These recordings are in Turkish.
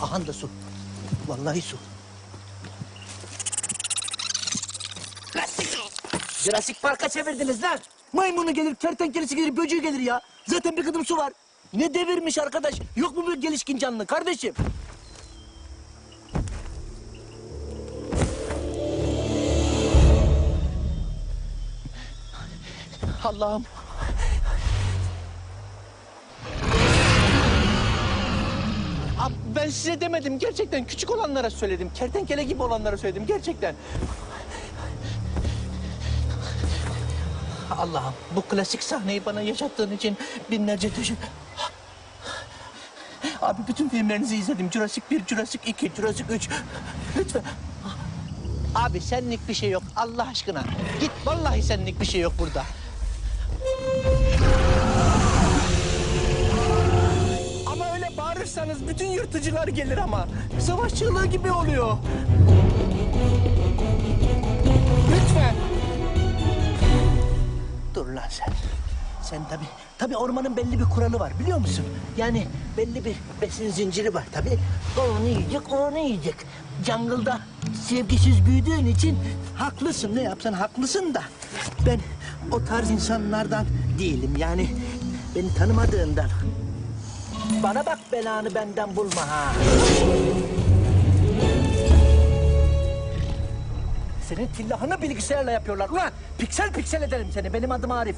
Ahan da su. Vallahi su. Jurassic Park'a çevirdiniz lan. Maymunu gelir, kertenkelesi gelir, böceği gelir ya. Zaten bir kadın su var. Ne devirmiş arkadaş. Yok mu bir gelişkin canlı kardeşim? Allah'ım. Ben size demedim gerçekten küçük olanlara söyledim. Kertenkele gibi olanlara söyledim gerçekten. Allah'ım bu klasik sahneyi bana yaşattığın için binlerce teşekkür... Abi bütün filmlerinizi izledim. Jurassic 1, Jurassic 2, Jurassic 3. Lütfen. Abi senlik bir şey yok Allah aşkına. Git vallahi senlik bir şey yok burada. Bağırırsanız bütün yırtıcılar gelir ama. Savaş çığlığı gibi oluyor. Lütfen. Dur lan sen. Sen tabii, tabii ormanın belli bir kuralı var biliyor musun? Yani belli bir besin zinciri var tabii. O onu yiyecek, o onu yiyecek. Jungle'da sevgisiz büyüdüğün için haklısın. Ne yapsan haklısın da. Ben o tarz insanlardan değilim. Yani beni tanımadığından. Bana bak belanı benden bulma ha. Senin tillahını bilgisayarla yapıyorlar. Ulan piksel piksel ederim seni. Benim adım Arif.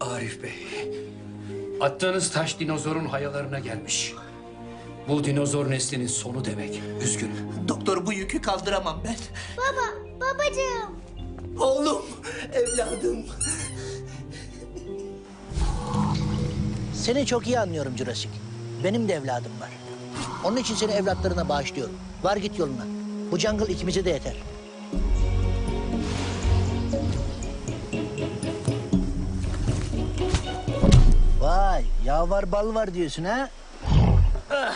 Arif Bey, attığınız taş dinozorun hayalarına gelmiş. Bu dinozor neslinin sonu demek. Üzgünüm. Doktor bu yükü kaldıramam ben. Baba, babacığım. Oğlum, evladım. Seni çok iyi anlıyorum Jurassic. Benim de evladım var. Onun için seni evlatlarına bağışlıyorum. Var git yoluna. Bu jungle ikimize de yeter. Yağ var bal var diyorsun ha? Ah,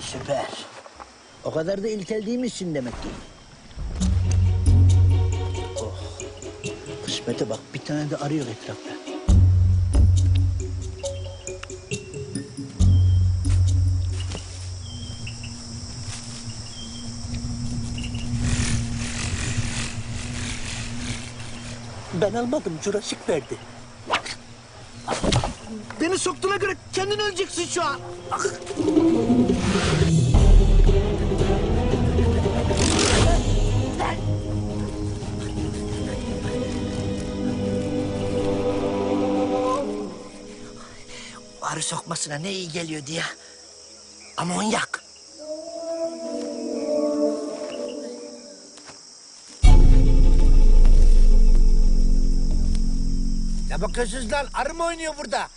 Süper. O kadar da ilkel değilmişsin demek ki. Oh. Kısmete bak bir tane de arıyor etrafta. Ben almadım, Jurassic verdi. Beni soktuğuna göre kendin öleceksin şu an. Arı sokmasına ne iyi geliyor diye. Amonyak. Ne bakıyorsunuz lan? Arı mı oynuyor burada?